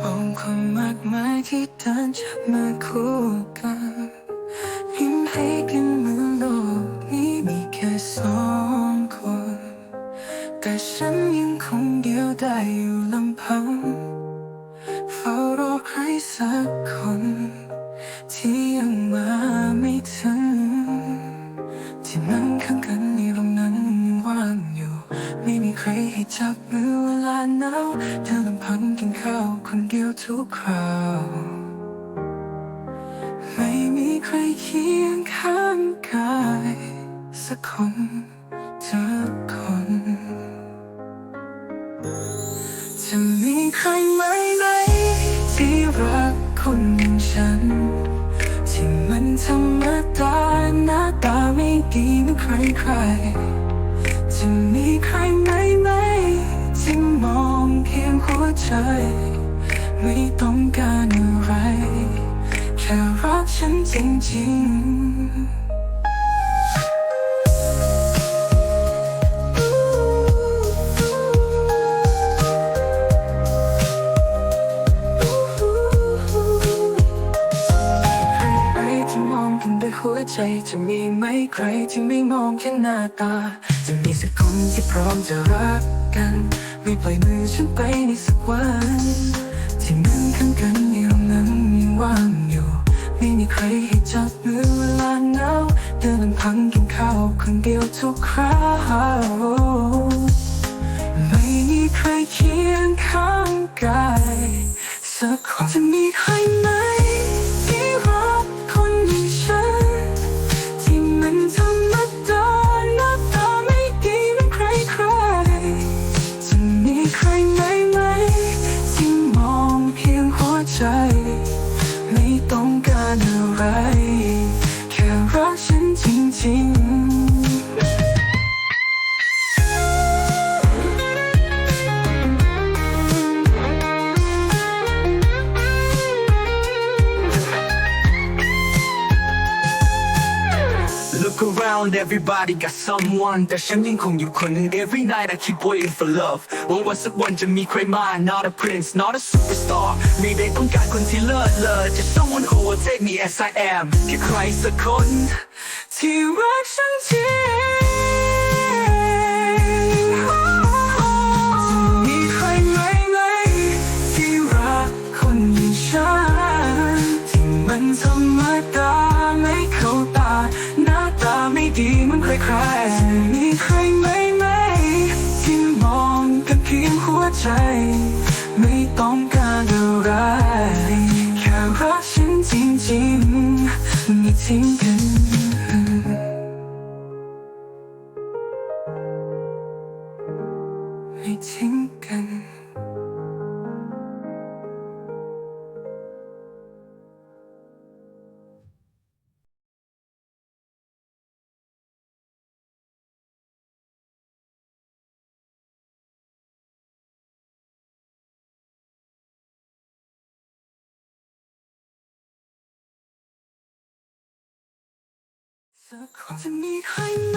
มองความากมายที่เดินจับมือคู่กันยิ้มให้กันเหมือนโลกนี้มีแค่สองคน แต่ฉันยังคงเดียวได้อยู่ลำพังเฝ้ารอใครสักคนที่ ให้จับมือเวลาหนาวเธอลำพังกินข้าวคนเดียวทุกคราวไม่มีใครเคียงข้างกายสักคนสักคนจะมีใครไหมไหมที่รักคนอย่างฉัน ที่มันธรรมดาหน้าตาไม่ดีเหมือนใครใคร จะมีใครไหมไหมที่มองเพียงหัวใจ ไม่ต้องการอะไรแค่รักฉันจริงๆใครที่มองกันด้วยหัวใจจะมีไหมใครที่ไม่มองแค่หน้าตา จะมีสักคนที่พร้อมจะรักกัน ไม่ปล่อยมือฉันไปในสักวัน ที่นั่งข้างกันในห้องนั้นยังว่างอยู่ ไม่มีใครให้จับมือเวลาหนาวเดินลำพังกินข้าวคนเดียวทุกคราว ใครไหมไหมที่มองเพียงหัวใจ ไม่ต้องการอะไร around, everybody got someone แต่ฉันยังคงอยู่คนหนึ่ง Every night I keep waiting for love หวังว่าสักวันจะมีใครมา Not a prince, not a superstar ไม่ได้ต้องการคนที่เลิศเลอ Just someone who will take me as I am แค่ใครสักคน ที่รักฉันจริง ใจ ไม่ต้องการอะไรแค่รักฉันจริงๆไม่ทิ้งกันไม่ทิ้งกัน สักคนจะมีใครไหม